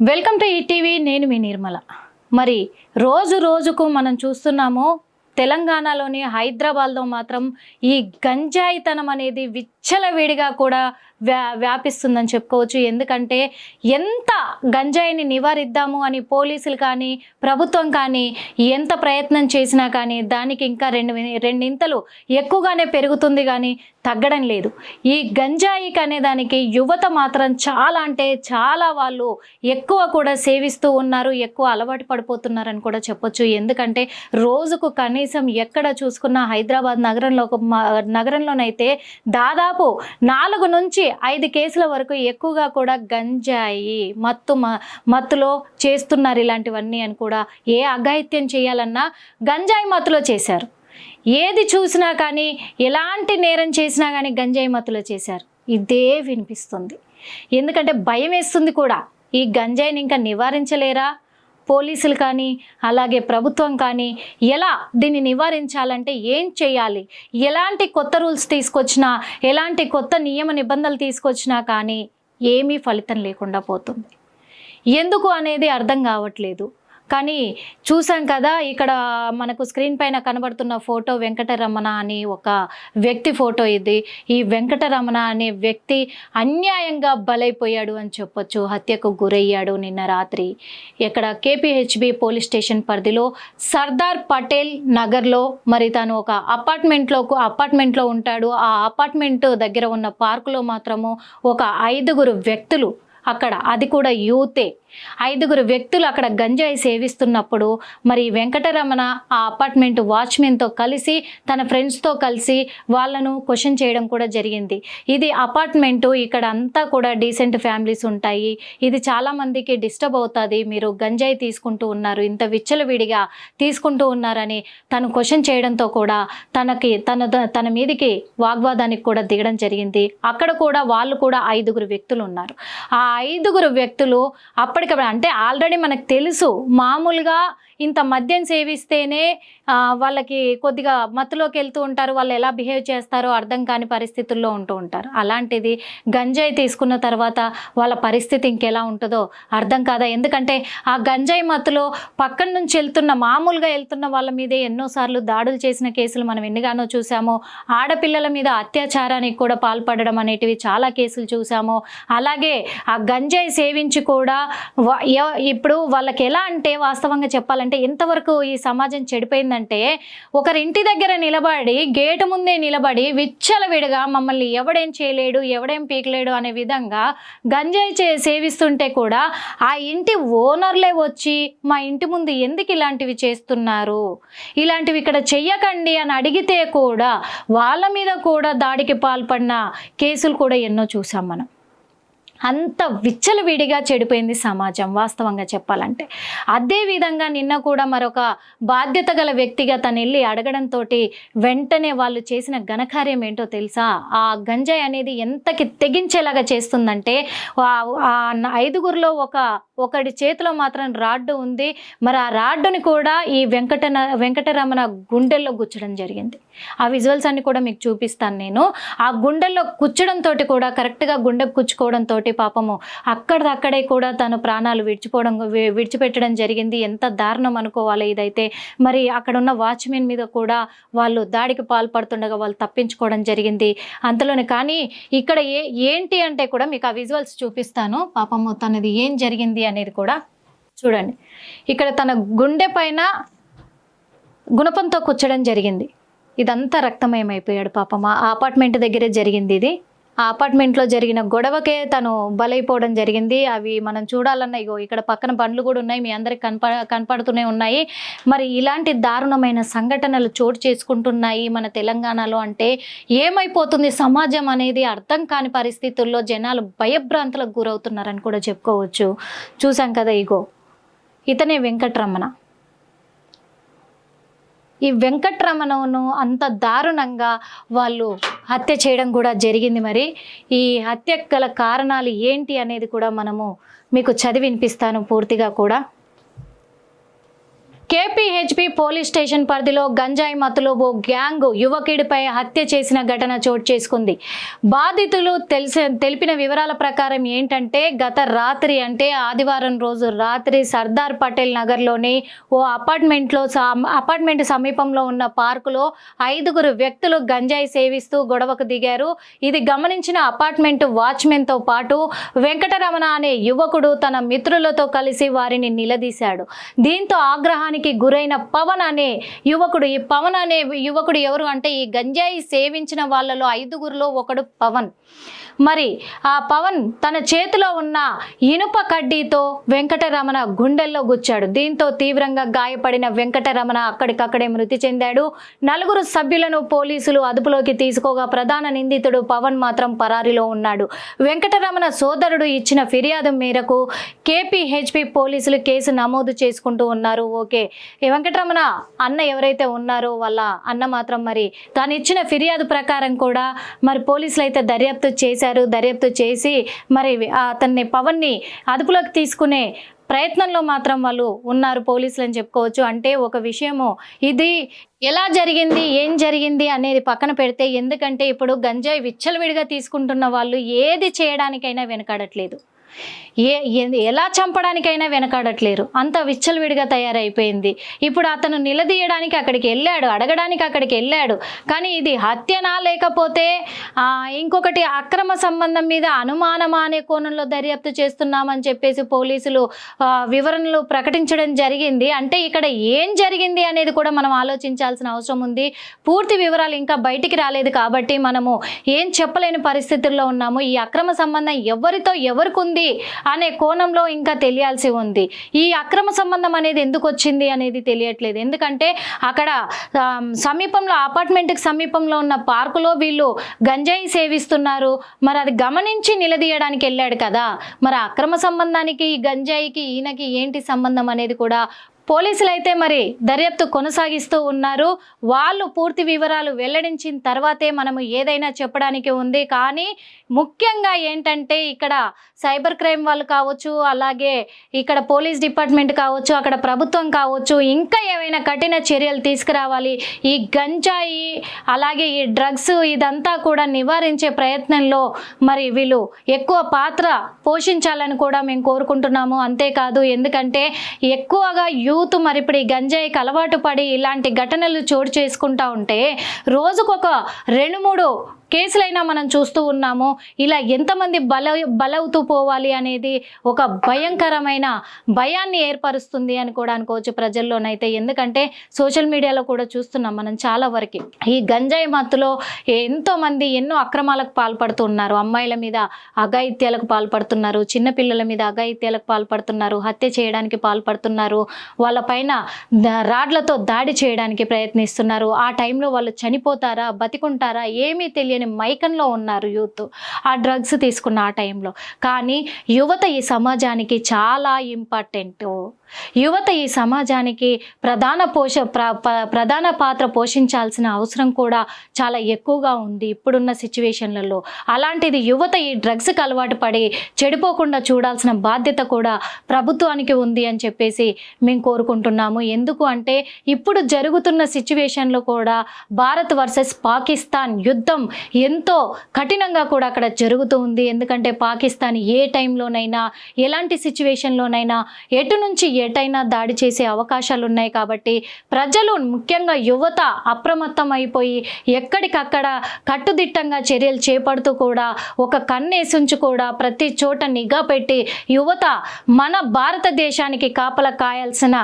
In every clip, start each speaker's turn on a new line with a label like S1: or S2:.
S1: Welcome to ETV నేను మీ నిర్మల. మరి రోజు రోజుకు మనం చూస్తున్నాము తెలంగాణలోని హైదరాబాద్లో మాత్రం ఈ గంజాయితనం అనేది విచ్చలవిడిగా కూడా వ్యా వ్యాపిస్తుందని చెప్పుకోవచ్చు. ఎందుకంటే ఎంత గంజాయిని నివారిద్దాము అని పోలీసులు కానీ ప్రభుత్వం కానీ ఎంత ప్రయత్నం చేసినా కానీ దానికి ఇంకా రెండు రెండింతలు ఎక్కువగానే పెరుగుతుంది కానీ తగ్గడం లేదు. ఈ గంజాయికి అనే దానికి యువత మాత్రం చాలా అంటే చాలా వాళ్ళు ఎక్కువ కూడా సేవిస్తూ ఉన్నారు ఎక్కువ అలవాటు పడిపోతున్నారని కూడా చెప్పొచ్చు. ఎందుకంటే రోజుకు కనీసం ఎక్కడ చూసుకున్నా హైదరాబాద్ నగరంలో నగరంలోనైతే దాదాపు నాలుగు నుంచి ఐదు కేసుల వరకు ఎక్కువగా కూడా గంజాయి మత్తు మ- మత్తులో చేస్తున్నారు ఇలాంటివన్నీ అని కూడా ఏ అఘాయిత్యం చేయాలన్నా గంజాయి మత్తులో చేశారు. ఏది చూసినా కానీ ఎలాంటి నేరం చేసినా కానీ గంజాయి మత్తులో చేశారు. ఇదే వినిపిస్తుంది. ఎందుకంటే భయం వేస్తుంది కూడా. ఈ గంజాయిని ఇంకా నివారించలేరా? పోలీసులు కానీ అలాగే ప్రభుత్వం కానీ ఎలా దీన్ని నివారించాలంటే ఏం చేయాలి? ఎలాంటి కొత్త రూల్స్ తీసుకొచ్చినా ఎలాంటి కొత్త నియమ నిబంధనలు తీసుకొచ్చినా కానీ ఏమీ ఫలితం లేకుండా పోతుంది. ఎందుకు అనేది అర్థం కావట్లేదు. కానీ చూసాం కదా ఇక్కడ మనకు స్క్రీన్ పైన కనబడుతున్న ఫోటో వెంకటరమణ అని ఒక వ్యక్తి ఫోటో ఇది. ఈ వెంకటరమణ అనే వ్యక్తి అన్యాయంగా బలైపోయాడు అని చెప్పొచ్చు. హత్యకు గురయ్యాడు నిన్న రాత్రి. ఇక్కడ కేపీహెచ్బి పోలీస్ స్టేషన్ పరిధిలో సర్దార్ పటేల్ నగర్లో మరి తను ఒక అపార్ట్మెంట్లో అపార్ట్మెంట్లో ఉంటాడు. ఆ అపార్ట్మెంట్ దగ్గర ఉన్న పార్కులో మాత్రము ఒక ఐదుగురు వ్యక్తులు. అక్కడ అది కూడా యూతే. ఐదుగురు వ్యక్తులు అక్కడ గంజాయి సేవిస్తున్నప్పుడు మరి వెంకటరమణ ఆ అపార్ట్మెంట్ వాచ్మెన్తో కలిసి తన ఫ్రెండ్స్తో కలిసి వాళ్ళను క్వశ్చన్ చేయడం కూడా జరిగింది. ఇది అపార్ట్మెంటు ఇక్కడ అంతా కూడా డీసెంట్ ఫ్యామిలీస్ ఉంటాయి. ఇది చాలామందికి డిస్టర్బ్ అవుతుంది. మీరు గంజాయి తీసుకుంటూ ఉన్నారు ఇంత విచ్చలవిడిగా తీసుకుంటూ ఉన్నారని తను క్వశ్చన్ చేయడంతో కూడా తనకి తన తన మీదికి వాగ్వాదానికి కూడా దిగడం జరిగింది. అక్కడ కూడా వాళ్ళు కూడా ఐదుగురు వ్యక్తులు ఉన్నారు. ఆ ఐదుగురు వ్యక్తులు అప్పటి ఎప్పటికప్పుడు అంటే ఆల్రెడీ మనకు తెలుసు మామూలుగా ఇంత మద్యం సేవిస్తేనే వాళ్ళకి కొద్దిగా మత్తులోకి వెళ్తూ ఉంటారు వాళ్ళు ఎలా బిహేవ్ చేస్తారో అర్థం కాని పరిస్థితుల్లో ఉంటూ ఉంటారు. అలాంటిది గంజాయి తీసుకున్న తర్వాత వాళ్ళ పరిస్థితి ఇంకెలా ఉంటుందో అర్థం కాదా? ఎందుకంటే ఆ గంజాయి మత్తులో పక్కన నుంచి వెళ్తున్న మామూలుగా వెళ్తున్న వాళ్ళ మీదే ఎన్నోసార్లు దాడులు చేసిన కేసులు మనం ఎన్నిగానో చూసాము ఆడపిల్లల మీద అత్యాచారానికి కూడా పాల్పడడం అనేటివి చాలా కేసులు చూసాము అలాగే ఆ గంజాయి సేవించి కూడా ఇప్పుడు వాళ్ళకి ఎలా అంటే వాస్తవంగా చెప్పాలంటే ఎంతవరకు ఈ సమాజం చెడిపోయిందంటే ఒకరి ఇంటి దగ్గర నిలబడి గేటు ముందే నిలబడి విచ్చలవిడిగా మమ్మల్ని ఎవడేం చేయలేడు ఎవడేం పీకలేడు అనే విధంగా గంజాయి చే సేవిస్తుంటే కూడా ఆ ఇంటి ఓనర్లే వచ్చి మా ఇంటి ముందు ఎందుకు ఇలాంటివి చేస్తున్నారు? ఇలాంటివి ఇక్కడ చెయ్యకండి అని అడిగితే కూడా వాళ్ళ మీద కూడా దాడికి పాల్పడిన కేసులు కూడా ఎన్నో చూసాం మనం. అంత విచ్చలవిడిగా చెడిపోయింది సమాజం వాస్తవంగా చెప్పాలంటే. అదేవిధంగా నిన్న కూడా మరొక బాధ్యత గల వ్యక్తిగా తను వెళ్ళి అడగడంతో వెంటనే వాళ్ళు చేసిన ఘనకార్యం ఏంటో తెలుసా? ఆ గంజాయి అనేది ఎంతకి తెగించేలాగా చేస్తుందంటే ఆ- ఐదుగురిలో ఒక ఒకడి చేతిలో మాత్రం రాడ్డు ఉంది. మరి ఆ రాడ్డుని కూడా ఈ వెంకట వెంకటరమణ గుండెల్లో గుచ్చడం జరిగింది. ఆ విజువల్స్ అన్ని కూడా మీకు చూపిస్తాను నేను. ఆ గుండెల్లో కుచ్చడంతో కూడా కరెక్ట్గా గుండె కుచ్చుకోవడంతో పాపము అక్కడక్కడే కూడా తను ప్రాణాలు విడిచిపోవడం విడిచిపెట్టడం జరిగింది. ఎంత దారుణం అనుకోవాలి ఇదైతే. మరి అక్కడ ఉన్న వాచ్మెన్ మీద కూడా వాళ్ళు దాడికి పాల్పడుతుండగా వాళ్ళు తప్పించుకోవడం జరిగింది. అంతలోనే కానీ ఇక్కడ ఏ ఏంటి అంటే కూడా మీకు ఆ విజువల్స్ చూపిస్తాను. పాపము తనది ఏం జరిగింది అనేది కూడా చూడండి. ఇక్కడ తన గుండె పైన గుణపంతో కూర్చడం జరిగింది. ఇదంతా రక్తమయమైపోయాడు పాపం. ఆ అపార్ట్మెంట్ దగ్గరే జరిగింది ఇది. ఆ అపార్ట్మెంట్లో జరిగిన గొడవకే తను బలైపోవడం జరిగింది. అవి మనం చూడాలన్న ఇగో ఇక్కడ పక్కన బండ్లు కూడా ఉన్నాయి మీ అందరికి కనప కనపడుతూనే ఉన్నాయి. మరి ఇలాంటి దారుణమైన సంఘటనలు చోటు చేసుకుంటున్నాయి మన తెలంగాణలో అంటే ఏమైపోతుంది? సమాజం అనేది అర్థం కాని పరిస్థితుల్లో జనాలు భయభ్రాంతులకు గురవుతున్నారని కూడా చెప్పుకోవచ్చు. చూసాం కదా ఇగో. ఇతనే వెంకట్రమణ. ఈ వెంకట్రమణను అంత దారుణంగా వాళ్ళు హత్య చేయడం కూడా జరిగింది మరి. ఈ హత్య గల కారణాలు ఏంటి అనేది కూడా మనము మీకు చదివి వినిపిస్తాను పూర్తిగా కూడా. కేపీహెచ్పి పోలీస్ స్టేషన్ పరిధిలో గంజాయి మత్తులో ఓ గ్యాంగ్ యువకుడిపై హత్య చేసిన ఘటన చోటు చేసుకుంది. బాధితులు తెలిసి తెలిపిన వివరాల ప్రకారం ఏంటంటే గత రాత్రి అంటే ఆదివారం రోజు రాత్రి సర్దార్ పటేల్ నగర్లోని ఓ అపార్ట్మెంట్లో అపార్ట్మెంట్ సమీపంలో ఉన్న పార్కులో ఐదుగురు వ్యక్తులు గంజాయి సేవిస్తూ గొడవకు దిగారు. ఇది గమనించిన అపార్ట్మెంట్ వాచ్మెన్తో పాటు వెంకటరమణ అనే యువకుడు తన మిత్రులతో కలిసి వారిని నిలదీశాడు. దీంతో ఆగ్రహానికి గురైన పవన్ అనే యువకుడు. ఈ పవన్ అనే యువకుడు ఎవరు అంటే ఈ గంజాయి సేవించిన వాళ్ళలో ఐదుగురిలో ఒకడు పవన్. మరి ఆ పవన్ తన చేతిలో ఉన్న ఇనుప కడ్డీతో వెంకటరమణ గుండెల్లో గుచ్చాడు. దీంతో తీవ్రంగా గాయపడిన వెంకటరమణ అక్కడికక్కడే మృతి చెందాడు. నలుగురు సభ్యులను పోలీసులు అదుపులోకి తీసుకోగా ప్రధాన నిందితుడు పవన్ మాత్రం పరారిలో ఉన్నాడు. వెంకటరమణ సోదరుడు ఇచ్చిన ఫిర్యాదు మేరకు కేపీహెచ్పి పోలీసులు కేసు నమోదు చేసుకుంటూ ఉన్నారు. ఓకే. వెంకటరమణ అన్న ఎవరైతే ఉన్నారో వాళ్ళ అన్న మాత్రం మరి తాను ఇచ్చిన ఫిర్యాదు ప్రకారం కూడా మరి పోలీసులు అయితే దర్యాప్తు చేశారు. దర్యాప్తు చేసి మరి అతన్ని పవన్ని అదుపులోకి తీసుకునే ప్రయత్నంలో మాత్రం వాళ్ళు ఉన్నారు పోలీసులు అని చెప్పుకోవచ్చు. అంటే ఒక విషయము ఇది ఎలా జరిగింది ఏం జరిగింది అనేది పక్కన పెడితే ఎందుకంటే ఇప్పుడు గంజాయి విచ్చలవిడిగా తీసుకుంటున్న వాళ్ళు ఏది చేయడానికైనా వెనకాడట్లేదు. ఏ ఎలా చంపడానికైనా వెనకాడట్లేరు. అంత విచ్చలవిడిగా తయారైపోయింది. ఇప్పుడు అతను నిలదీయడానికి అక్కడికి వెళ్ళాడు అడగడానికి అక్కడికి వెళ్ళాడు. కానీ ఇది హత్యనా లేకపోతే ఇంకొకటి అక్రమ సంబంధం మీద అనుమానమా అనే కోణంలో దర్యాప్తు చేస్తున్నామని చెప్పేసి పోలీసులు వివరణలు ప్రకటించడం జరిగింది. అంటే ఇక్కడ ఏం జరిగింది అనేది కూడా మనం ఆలోచించాల్సిన అవసరం ఉంది. పూర్తి వివరాలు ఇంకా బయటికి రాలేదు కాబట్టి మనము ఏం చెప్పలేని పరిస్థితుల్లో ఉన్నాము. ఈ అక్రమ సంబంధం ఎవరితో ఎవరికి ఉంది? అనే కోణంలో ఇంకా తెలియాల్సి ఉంది. ఈ అక్రమ సంబంధం అనేది ఎందుకు వచ్చింది అనేది తెలియట్లేదు. ఎందుకంటే అక్కడ సమీపంలో అపార్ట్మెంట్కి సమీపంలో ఉన్న పార్కులో వీళ్ళు గంజాయి సేవిస్తున్నారు. మరి అది గమనించి నిలదీయడానికి వెళ్ళాడు కదా. మరి అక్రమ సంబంధానికి ఈ గంజాయికి ఈయనకి ఏంటి సంబంధం అనేది కూడా పోలీసులు అయితే మరి దర్యాప్తు కొనసాగిస్తూ ఉన్నారు. వాళ్ళు పూర్తి వివరాలు వెల్లడించిన తర్వాతే మనము ఏదైనా చెప్పడానికి ఉంది. కానీ ముఖ్యంగా ఏంటంటే ఇక్కడ సైబర్ క్రైమ్ వాళ్ళు కావచ్చు అలాగే ఇక్కడ పోలీస్ డిపార్ట్మెంట్ కావచ్చు అక్కడ ప్రభుత్వం కావచ్చు ఇంకా ఏమైనా కఠిన చర్యలు తీసుకురావాలి. ఈ గంజాయి అలాగే ఈ డ్రగ్స్ ఇదంతా కూడా నివారించే ప్రయత్నంలో మరి వీళ్ళు ఎక్కువ పాత్ర పోషించాలని కూడా మేము కోరుకుంటున్నాము. అంతేకాదు ఎందుకంటే ఎక్కువగా యూత్ మరి ఇప్పుడు ఈ గంజాయికి అలవాటు పడి ఇలాంటి ఘటనలు చోటు చేసుకుంటా ఉంటే రోజుకొక రెండు మూడు కేసులైనా మనం చూస్తూ ఉన్నాము. ఇలా ఎంతమంది బల బలవుతూ పోవాలి అనేది ఒక భయంకరమైన భయాన్ని ఏర్పరుస్తుంది అని కూడా అనుకోవచ్చు ప్రజల్లోనైతే. ఎందుకంటే సోషల్ మీడియాలో కూడా చూస్తున్నాం మనం చాలా వరకు. ఈ గంజాయి మత్తులో ఎంతోమంది ఎన్నో అక్రమాలకు పాల్పడుతున్నారు అమ్మాయిల మీద అఘాయిత్యాలకు పాల్పడుతున్నారు. చిన్నపిల్లల మీద అఘాయిత్యాలకు పాల్పడుతున్నారు. హత్య చేయడానికి పాల్పడుతున్నారు. వాళ్ళ పైన రాడ్లతో దాడి చేయడానికి ప్రయత్నిస్తున్నారు. ఆ టైంలో వాళ్ళు చనిపోతారా? బతికుంటారా? ఏమీ తెలియని మైకంలో ఉన్నారు యూత్. ఆ డ్రగ్స్ తీసుకున్న ఆ టైంలో కానీ యువత ఈ సమాజానికి చాలా ఇంపార్టెంట్ యువత ఈ సమాజానికి ప్రధాన పోష ప్ర ప్రధాన పాత్ర పోషించాల్సిన అవసరం కూడా చాలా ఎక్కువగా ఉంది ఇప్పుడున్న సిచ్యువేషన్లలో. అలాంటిది యువత ఈ డ్రగ్స్కి అలవాటు పడి చెడిపోకుండా చూడాల్సిన బాధ్యత కూడా ప్రభుత్వానికి ఉంది అని చెప్పేసి మేము కోరుకుంటున్నాము. ఎందుకు అంటే ఇప్పుడు జరుగుతున్న సిచ్యువేషన్లో కూడా భారత్ వర్సెస్ పాకిస్తాన్ యుద్ధం ఎంతో కఠినంగా కూడా అక్కడ జరుగుతూ ఉంది. ఎందుకంటే పాకిస్తాన్ ఏ టైంలోనైనా ఎలాంటి సిచ్యువేషన్లోనైనా ఎటు నుంచి ఎటైనా దాడి చేసే అవకాశాలు ఉన్నాయి కాబట్టి ప్రజలు ముఖ్యంగా యువత అప్రమత్తం అయిపోయి ఎక్కడికక్కడ కట్టుదిట్టంగా చర్యలు చేపడుతూ కూడా ఒక కన్నేసుంచి కూడా ప్రతి చోట నిఘా పెట్టి యువత మన భారతదేశానికి కాపల కాయాల్సిన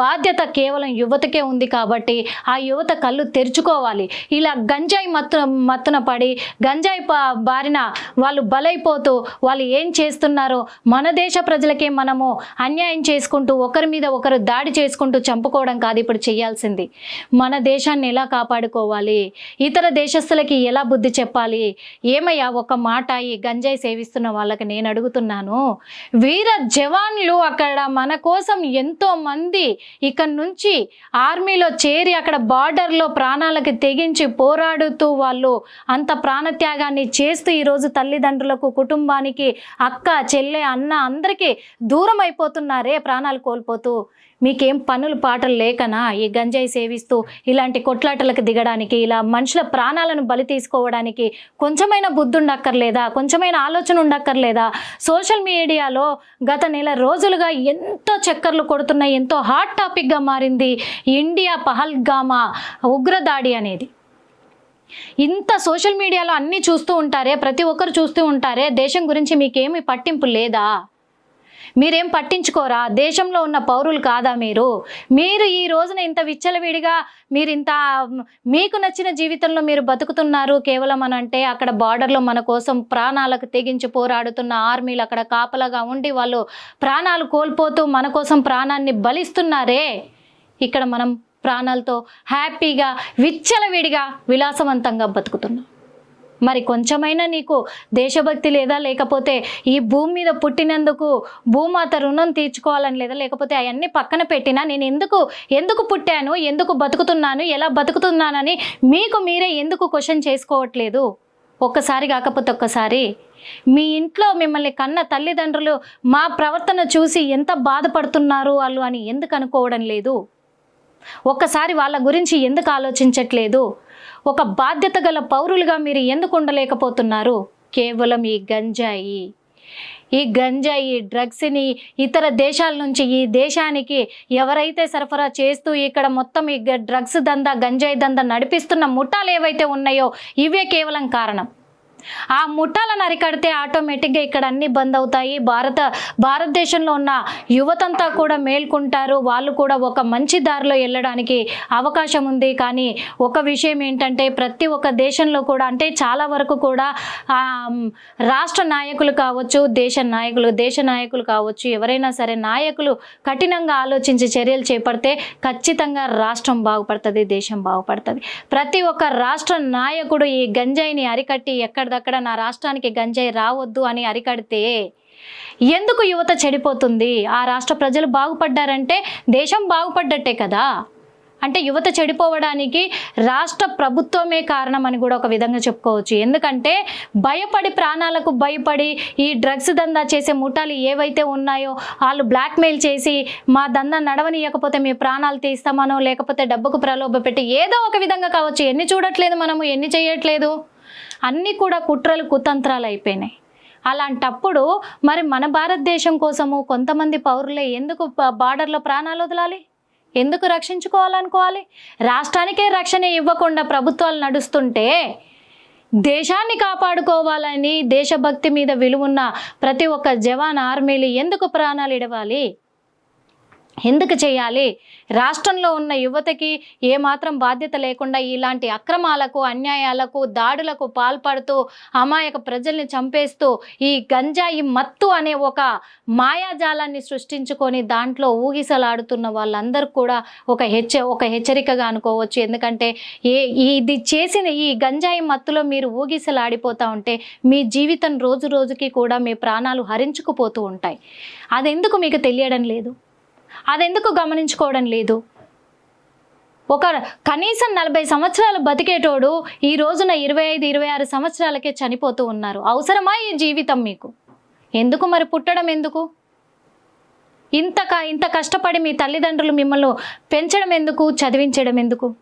S1: బాధ్యత కేవలం యువతకే ఉంది కాబట్టి ఆ యువత కళ్ళు తెరుచుకోవాలి. ఇలా గంజాయి మత్తు మత్తున పడి గంజాయి బారిన వాళ్ళు బలైపోతూ వాళ్ళు ఏం చేస్తున్నారో మన దేశ ప్రజలకే మనము అన్యాయం చేసుకుంటూ ఒకరి మీద ఒకరు దాడి చేసుకుంటూ చంపుకోవడం కాదు ఇప్పుడు చేయాల్సింది. మన దేశాన్ని ఎలా కాపాడుకోవాలి? ఇతర దేశస్తులకి ఎలా బుద్ధి చెప్పాలి? ఏమయ్యా ఒక మాట ఈ గంజాయి సేవిస్తున్న వాళ్ళకి నేను అడుగుతున్నాను. వీర జవాన్లు అక్కడ మన కోసం ఎంతో మంది ఇక్కడ నుంచి ఆర్మీలో చేరి అక్కడ బార్డర్లో ప్రాణాలకి తెగించి పోరాడుతూ వాళ్ళు అంత ప్రాణత్యాగాన్ని చేస్తూ ఈరోజు తల్లిదండ్రులకు కుటుంబానికి అక్క చెల్లె అన్న అందరికీ దూరం అయిపోతున్నారే ప్రాణాలు కోల్పోతూ మీకేం పనులు పాటలు లేకనా? ఈ గంజాయి సేవిస్తూ ఇలాంటి కొట్లాటలకు దిగడానికి ఇలా మనుషుల ప్రాణాలను బలి తీసుకోవడానికి కొంచెమైనా బుద్ధి ఉండక్కర్లేదా కొంచెమైనా ఆలోచన ఉండక్కర్లేదా? సోషల్ మీడియాలో గత నెల రోజులుగా ఎంతో చక్కర్లు కొడుతున్నాయి ఎంతో హాట్ టాపిక్గా మారింది ఇండియా పహల్గామా ఉగ్రదాడి అనేది. ఇంత సోషల్ మీడియాలో అన్నీ చూస్తూ ఉంటారే ప్రతి ఒక్కరు చూస్తూ ఉంటారే దేశం గురించి మీకేమి పట్టింపు లేదా? మీరేం పట్టించుకోరా? దేశంలో ఉన్న పౌరులు కాదా మీరు? మీరు ఈ రోజున ఇంత విచ్చలవిడిగా మీరు ఇంత మీకు నచ్చిన జీవితంలో మీరు బతుకుతున్నారు కేవలం అని అంటే అక్కడ బార్డర్లో మన కోసం ప్రాణాలకు తెగించి పోరాడుతున్న ఆర్మీలు అక్కడ కాపలాగా ఉండి వాళ్ళు ప్రాణాలు కోల్పోతూ మన కోసం ప్రాణాన్ని బలిస్తున్నారే. ఇక్కడ మనం ప్రాణాలతో హ్యాపీగా విచ్చలవిడిగా విలాసవంతంగా బతుకుతున్నాం. మరి కొంచెమైనా నీకు దేశభక్తి లేదా? లేకపోతే ఈ భూమి మీద పుట్టినందుకు భూమాత రుణం తీర్చుకోవాలని లేదా? లేకపోతే అవన్నీ పక్కన పెట్టినా నేను ఎందుకు ఎందుకు పుట్టాను? ఎందుకు బతుకుతున్నాను? ఎలా బతుకుతున్నానని మీకు మీరే ఎందుకు క్వశ్చన్ చేసుకోవట్లేదు? ఒక్కసారి కాకపోతే ఒక్కసారి. మీ ఇంట్లో మిమ్మల్ని కన్న తల్లిదండ్రులు మా ప్రవర్తన చూసి ఎంత బాధపడుతున్నారు వాళ్ళు అని ఎందుకు అనుకోవడం లేదు? ఒక్కసారి వాళ్ళ గురించి ఎందుకు ఆలోచించట్లేదు? ఒక బాధ్యత గల పౌరులుగా మీరు ఎందుకు ఉండలేకపోతున్నారు? కేవలం ఈ గంజాయి. ఈ గంజాయి డ్రగ్స్ని ఇతర దేశాల నుంచి ఈ దేశానికి ఎవరైతే సరఫరా చేస్తూ ఇక్కడ మొత్తం ఈ గ- డ్రగ్స్ దందా గంజాయి దందా నడిపిస్తున్న ముఠాలు ఏవైతే ఉన్నాయో ఇవే కేవలం కారణం. ఆ ముఠాలను అరికడితే ఆటోమేటిక్గా ఇక్కడ అన్ని బంద్ అవుతాయి. భారత భారతదేశంలో ఉన్న యువతంతా కూడా మేల్కుంటారు. వాళ్ళు కూడా ఒక మంచి దారిలో వెళ్ళడానికి అవకాశం ఉంది. కానీ ఒక విషయం ఏంటంటే ప్రతి ఒక్క దేశంలో కూడా అంటే చాలా వరకు కూడా రాష్ట్ర నాయకులు కావచ్చు దేశ నాయకులు దేశ నాయకులు కావచ్చు ఎవరైనా సరే నాయకులు కఠినంగా ఆలోచించి చర్యలు చేపడితే ఖచ్చితంగా రాష్ట్రం బాగుపడుతుంది దేశం బాగుపడుతుంది. ప్రతి ఒక్క రాష్ట్ర నాయకుడు ఈ గంజాయిని అరికట్టి అక్కడ నా రాష్ట్రానికి గంజాయి రావద్దు అని అరికడితే ఎందుకు యువత చెడిపోతుంది? ఆ రాష్ట్ర ప్రజలు బాగుపడ్డారంటే దేశం బాగుపడ్డట్టే కదా. అంటే యువత చెడిపోవడానికి రాష్ట్ర ప్రభుత్వమే కారణం అని కూడా ఒక విధంగా చెప్పుకోవచ్చు. ఎందుకంటే భయపడి ప్రాణాలకు భయపడి ఈ డ్రగ్స్ దందా చేసే ముఠాలు ఏవైతే ఉన్నాయో వాళ్ళు బ్లాక్మెయిల్ చేసి మా దందా నడవనియకపోతే మీ ప్రాణాలు తీస్తామనో లేకపోతే డబ్బుకు ప్రలోభ పెట్టి ఏదో ఒక విధంగా కావచ్చు. ఎన్ని చూడట్లేదు మనము ఎన్ని చేయట్లేదు? అన్నీ కూడా కుట్రలు కుతంత్రాలు అయిపోయినాయి. అలాంటప్పుడు మరి మన భారతదేశం కోసము కొంతమంది పౌరులే ఎందుకు బార్డర్లో ప్రాణాలు వదలాలి? ఎందుకు రక్షించుకోవాలనుకోవాలి? రాష్ట్రానికే రక్షణ ఇవ్వకుండా ప్రభుత్వాలు నడుస్తుంటే దేశాన్ని కాపాడుకోవాలని దేశభక్తి మీద విలువున్న ప్రతి ఒక్క జవాన్ ఆర్మీలు ఎందుకు ప్రాణాలు ఇడవాలి? ఎందుకు చేయాలి? రాష్ట్రంలో ఉన్న యువతకి ఏమాత్రం బాధ్యత లేకుండా ఇలాంటి అక్రమాలకు అన్యాయాలకు దాడులకు పాల్పడుతూ అమాయక ప్రజల్ని చంపేస్తూ ఈ గంజాయి మత్తు అనే ఒక మాయాజాలాన్ని సృష్టించుకొని దాంట్లో ఊగిసలాడుతున్న వాళ్ళందరూ కూడా ఒక హెచ్చ ఒక హెచ్చరికగా అనుకోవచ్చు. ఎందుకంటే ఏ ఇది చేసిన ఈ గంజాయి మత్తులో మీరు ఊగిసలాడిపోతూ ఉంటే మీ జీవితం రోజు రోజుకి కూడా మీ ప్రాణాలు హరించుకుపోతూ ఉంటాయి. అదెందుకు మీకు తెలియడం లేదు? అదెందుకు గమనించుకోవడం లేదు? ఒక కనీసం నలభై సంవత్సరాలు బతికేటోడు ఈ రోజున ఇరవై ఐదు ఇరవై ఆరు సంవత్సరాలకే చనిపోతూ ఉన్నారు. అవసరమా ఈ జీవితం మీకు? ఎందుకు మరి పుట్టడం ఎందుకు? ఇంత ఇంత కష్టపడి మీ తల్లిదండ్రులు మిమ్మల్ని పెంచడం ఎందుకు చదివించడం ఎందుకు?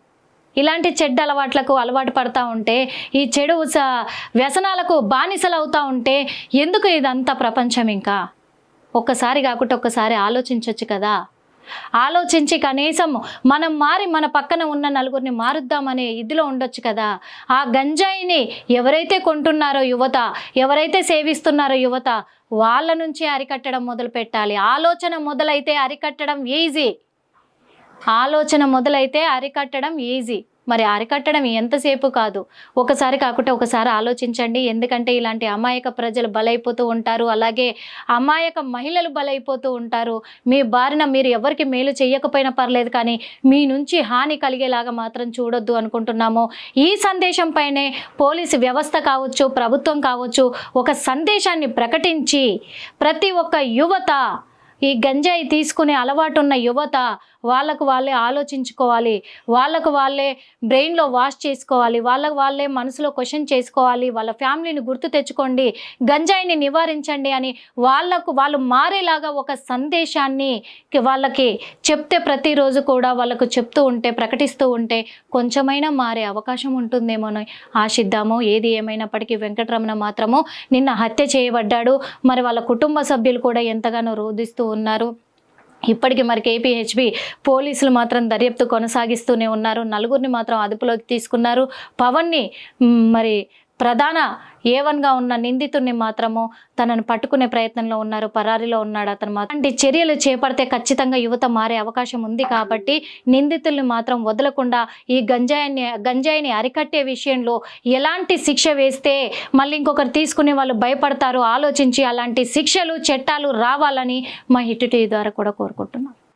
S1: ఇలాంటి చెడ్డ అలవాట్లకు అలవాటు పడతా ఉంటే ఈ చెడు స- వ్యసనాలకు బానిసలు అవుతా ఉంటే ఎందుకు ఇదంతా ప్రపంచం ఇంకా? ఒక్కసారి కాకుండా ఒక్కసారి ఆలోచించవచ్చు కదా. ఆలోచించి కనీసం మనం మారి మన పక్కన ఉన్న నలుగురిని మారుద్దామనే ఇదిలో ఉండొచ్చు కదా. ఆ గంజాయిని ఎవరైతే కొంటున్నారో యువత ఎవరైతే సేవిస్తున్నారో యువత వాళ్ళ నుంచి అరికట్టడం మొదలు పెట్టాలి. ఆలోచన మొదలైతే అరికట్టడం ఈజీ ఆలోచన మొదలైతే అరికట్టడం ఈజీ మరి అరికట్టడం ఎంతసేపు కాదు. ఒకసారి కాకుండా ఒకసారి ఆలోచించండి. ఎందుకంటే ఇలాంటి అమాయక ప్రజలు బలైపోతూ ఉంటారు. అలాగే అమాయక మహిళలు బలైపోతూ ఉంటారు. మీ బారిన మీరు ఎవరికి మేలు చేయకపోయినా పర్లేదు కానీ మీ నుంచి హాని కలిగేలాగా మాత్రం చూడొద్దు అనుకుంటున్నాము. ఈ సందేశం పైనే పోలీసు వ్యవస్థ కావచ్చు ప్రభుత్వం కావచ్చు ఒక సందేశాన్ని ప్రకటించి ప్రతి ఒక్క యువత ఈ గంజాయి తీసుకునే అలవాటు ఉన్న యువత వాళ్ళకు వాళ్ళే ఆలోచించుకోవాలి వాళ్ళకు వాళ్ళే బ్రెయిన్లో వాష్ చేసుకోవాలి వాళ్ళకు వాళ్ళే మనసులో క్వశ్చన్ చేసుకోవాలి వాళ్ళ ఫ్యామిలీని గుర్తు తెచ్చుకోండి గంజాయిని నివారించండి అని వాళ్ళకు వాళ్ళు మారేలాగా ఒక సందేశాన్ని వాళ్ళకి చెప్తే ప్రతిరోజు కూడా వాళ్ళకు చెప్తూ ఉంటే ప్రకటిస్తూ ఉంటే కొంచెమైనా మారే అవకాశం ఉంటుందేమో అని ఆశిద్దాము. ఏది ఏమైనప్పటికీ వెంకటరమణ మాత్రము నిన్న హత్య చేయబడ్డాడు. మరి వాళ్ళ కుటుంబ సభ్యులు కూడా ఎంతగానో రోధిస్తూ ఉన్నారు. ఇప్పటికి మరి కేపీహెచ్బి పోలీసులు మాత్రం దర్యాప్తు కొనసాగిస్తూనే ఉన్నారు. నలుగురిని మాత్రం అదుపులోకి తీసుకున్నారు. పవన్ని మరి ప్రధాన ఏవన్గా ఉన్న నిందితుడిని మాత్రము తనను పట్టుకునే ప్రయత్నంలో ఉన్నారు పరారీలో ఉన్నాడు అతను అలాంటి చర్యలు చేపడితే ఖచ్చితంగా యువత మారే అవకాశం ఉంది కాబట్టి నిందితుల్ని మాత్రం వదలకుండా ఈ గంజాయిని గంజాయిని అరికట్టే విషయంలో ఎలాంటి శిక్ష వేస్తే మళ్ళీ ఇంకొకరు తీసుకునే వాళ్ళు భయపడతారు ఆలోచించి అలాంటి శిక్షలు చట్టాలు రావాలని మా హిట్ టీవీ ద్వారా కూడా కోరుకుంటున్నాం.